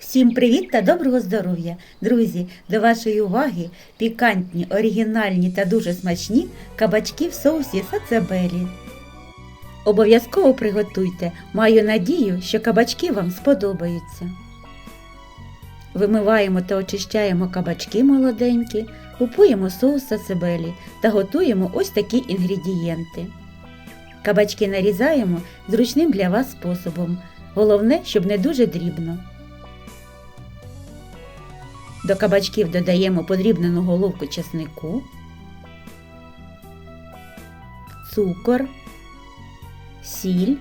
Всім привіт та доброго здоров'я! Друзі, до вашої уваги пікантні, оригінальні та дуже смачні кабачки в соусі сацебелі. Обов'язково приготуйте, маю надію, що кабачки вам сподобаються. Вимиваємо та очищаємо кабачки молоденькі, купуємо соус сацебелі та готуємо ось такі інгредієнти. Кабачки нарізаємо зручним для вас способом. Головне, щоб не дуже дрібно. До кабачків додаємо подрібнену головку чеснику, цукор, сіль,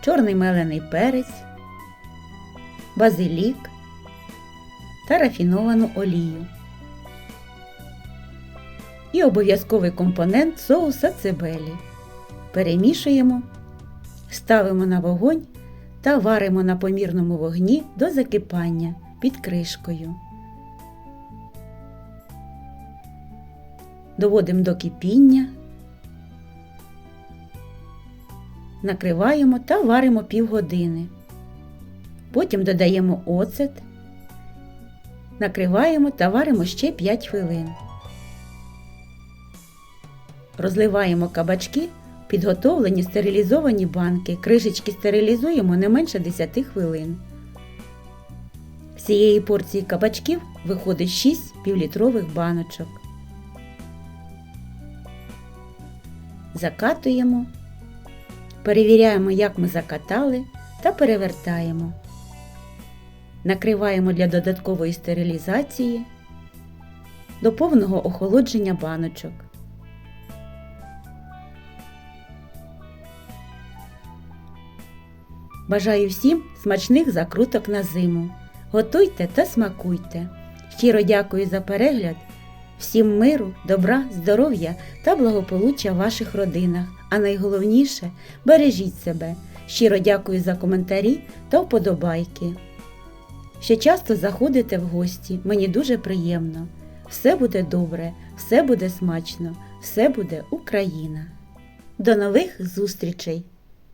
чорний мелений перець, базилік та рафіновану олію. І обов'язковий компонент соуса цибелі. Перемішуємо, ставимо на вогонь та варимо на помірному вогні до закипання під кришкою. Доводимо до кипіння, накриваємо та варимо півгодини. Потім додаємо оцет, накриваємо та варимо ще 5 хвилин. Розливаємо кабачки підготовлені стерилізовані банки. Кришечки стерилізуємо не менше 10 хвилин. З цієї порції кабачків виходить 6 півлітрових баночок. Закатуємо, перевіряємо, як ми закатали, та перевертаємо. Накриваємо для додаткової стерилізації до повного охолодження баночок. Бажаю всім смачних закруток на зиму. Готуйте та смакуйте. Щиро дякую за перегляд. Всім миру, добра, здоров'я та благополуччя в ваших родинах. А найголовніше бережіть себе. Щиро дякую за коментарі та вподобайки. Ще часто заходите в гості, мені дуже приємно. Все буде добре, все буде смачно, все буде Україна. До нових зустрічей!